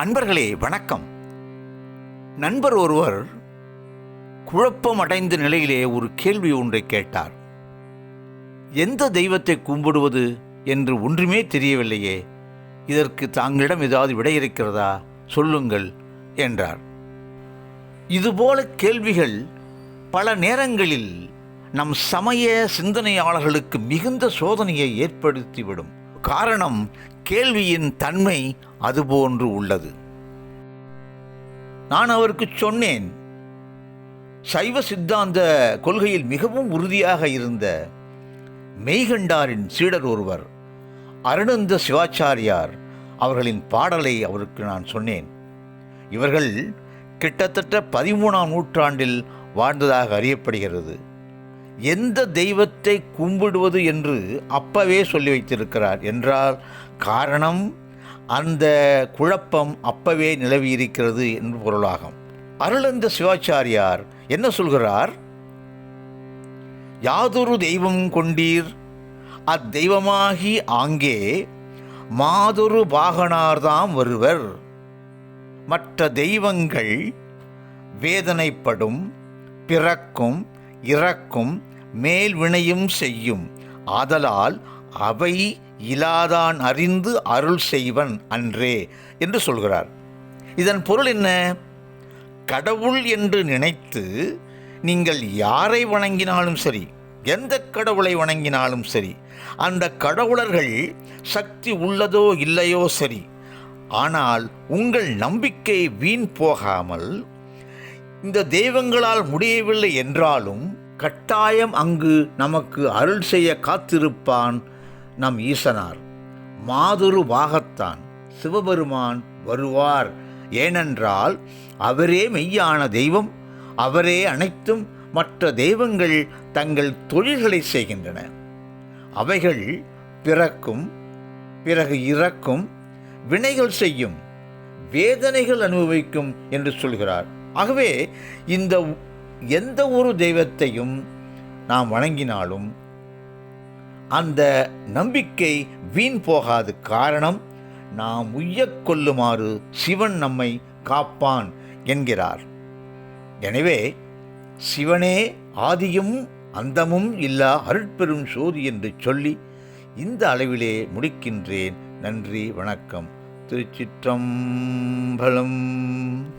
அன்பர்களே வணக்கம். நண்பர் ஒருவர் குழப்பம் அடைந்த நிலையிலே ஒரு கேள்வி ஒன்றை கேட்டார். எந்த தெய்வத்தை கும்பிடுவது என்று ஒன்றுமே தெரியவில்லையே இதற்கு தாங்களிடம் ஏதாவது விடை இருக்கிறதா? சொல்லுங்கள் என்றார். இதுபோல கேள்விகள் பல நேரங்களில் நம் சமய சிந்தனையாளர்களுக்கு மிகுந்த சோதனையை ஏற்படுத்திவிடும். காரணம் கேள்வியின் தன்மை அதுபோன்று உள்ளது. நான் அவருக்கு சொன்னேன் சைவ சித்தாந்த கொள்கையில் மிகவும் உறுதியாக இருந்த மெய்கண்டாரின் சீடர் ஒருவர் அருணந்த சிவாச்சாரியார் அவர்களின் பாடலை அவருக்கு நான் சொன்னேன். இவர்கள் கிட்டத்தட்ட பதிமூணாம் நூற்றாண்டில் வாழ்ந்ததாக அறியப்படுகிறது. எந்த தெய்வத்தை கும்பிடுவது என்று அப்பவே சொல்லி வைத்திருக்கிறார் என்றால் காரணம் அந்த குழப்பம் அப்பவே நிலவியிருக்கிறது என்று பொருளாகும். அருளந்த சிவாச்சாரியார் என்ன சொல்கிறார்? யாதொரு தெய்வம் கொண்டீர் அத்தெய்வமாகி ஆங்கே மாதொரு பாகனார்தாம் வருவர். மற்ற தெய்வங்கள் வேதனைப்படும் பிறக்கும் இறக்கும் மேல் வினையும் செய்யும். ஆதலால் அவை இலாதான் அறிந்து அருள் செய்வன் அன்றே என்று சொல்கிறார். இதன் பொருள் என்ன? கடவுள் என்று நினைத்து நீங்கள் யாரை வணங்கினாலும் சரி எந்த கடவுளை வணங்கினாலும் சரி அந்த கடவுளர்கள் சக்தி உள்ளதோ இல்லையோ சரி ஆனால் உங்கள் நம்பிக்கை வீண் போகாமல் இந்த தெய்வங்களால் முடியவில்லை என்றாலும் கட்டாயம் அங்கு நமக்கு அருள் செய்ய காத்திருப்பான் நம் ஈசனார். மாதுரு பாகத்தான் சிவபெருமான் வருவார். ஏனென்றால் அவரே மெய்யான தெய்வம் அவரே அனைத்தும் மற்ற தெய்வங்கள் தங்கள் தொழில்களை செய்கின்றன. அவைகள் பிறக்கும் பிறகு இறக்கும் வினைகள் செய்யும் வேதனைகள் அனுபவிக்கும் என்று சொல்கிறார். ஆகவே இந்த எந்த ஒரு தெய்வத்தையும் நாம் வணங்கினாலும் அந்த நம்பிக்கை வீண் போகாது காரணம் நாம் உய்யக் கொள்ளுமாறு சிவன் நம்மை காப்பான் என்கிறார். எனவே சிவனே ஆதியும் அந்தமும் இல்லா அருட்பெரும் சோதி என்று சொல்லி இந்த அளவிலே முடிக்கின்றேன். நன்றி வணக்கம். திருச்சிற்றம்பலம்.